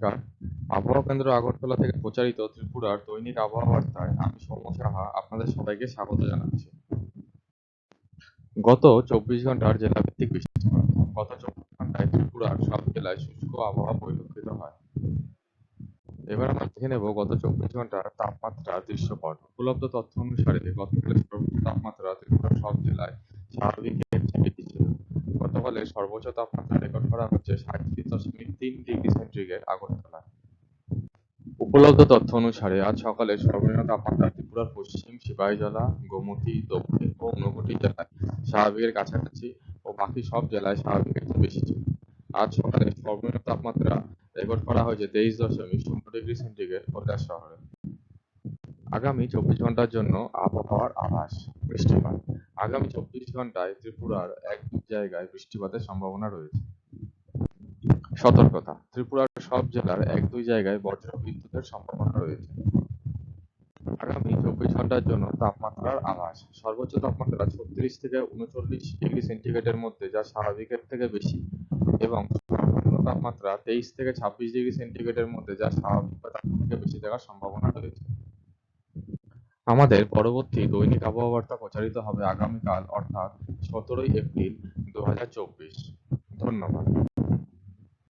নমস্কার আবহাওয়া কেন্দ্র আগরতলা থেকে প্রচারিত ত্রিপুরার দৈনিক আবহাওয়া বার্তায় আমি সৌম্য সাহা আপনাদের সবাইকে স্বাগত জানাচ্ছি। গত চব্বিশ ঘণ্টার জেলাভিত্তিক বৃষ্টিপাত গত চব্বিশ ঘন্টায় ত্রিপুরার সব জেলায় শুষ্ক আবহাওয়া পরিলক্ষিত হয়। এবার আমরা দেখে নেব গত চব্বিশ ঘণ্টার তাপমাত্রা দৃশ্যপট। উপলব্ধ তথ্য অনুসারে গতকালের সর্বোচ্চ তাপমাত্রা ত্রিপুরার সব জেলায় ছিল গতকালের সর্বোচ্চ তাপমাত্রা রেকর্ড করা হচ্ছে সাঁত্রিশ দশমিক তিন ডিগ্রি সেন্টিগ্রেড আগরতলায় উপলব্ধ তথ্য অনুসারে আজ সকালে সর্বনিম্ন তাপমাত্রা ত্রিপুরার পশ্চিম সিপাহীজলা, গোমতী, দক্ষিণ ও ঊনকোটি জেলায় স্বাভাবিকের কাছাকাছি ও বাকি সব জেলায় স্বাভাবিকের চেয়ে বেশি ছিল। আজ সকালে সর্বনিম্ন তাপমাত্রা রেকর্ড করা হয়েছে তেইশ দশমিক শূন্য ডিগ্রি সেন্টিগ্রেড কৈলাস শহরে। আগামী চব্বিশ ঘণ্টার জন্য আবহাওয়ার আভাস, বৃষ্টিপাত। আগামী চব্বিশ ঘন্টায় ত্রিপুরার এক দুই জায়গায় বৃষ্টিপাতের সম্ভাবনা রয়েছে। সতর্কতা, ত্রিপুরার সব জেলার এক দুই জায়গায় বজ্র বিদ্যুতের সম্ভাবনা রয়েছে। আগামী চব্বিশ ঘণ্টার জন্য তাপমাত্রার আভাস, সর্বোচ্চ তাপমাত্রা ছত্রিশ থেকে উনচল্লিশ ডিগ্রি সেন্টিগ্রেডের মধ্যে, যা স্বাভাবিকের থেকে বেশি, এবং সর্বনিম্ন তাপমাত্রা তেইশ থেকে ছাব্বিশ ডিগ্রি সেন্টিগ্রেডের মধ্যে, যা স্বাভাবিক বা তার থেকে বেশি থাকার সম্ভাবনা রয়েছে। আমাদের পরবর্তী দৈনিক আবহাওয়া বার্তা প্রচারিত হবে আগামীকাল, অর্থাৎ সতেরোই এপ্রিল দু হাজার চব্বিশ। ধন্যবাদ।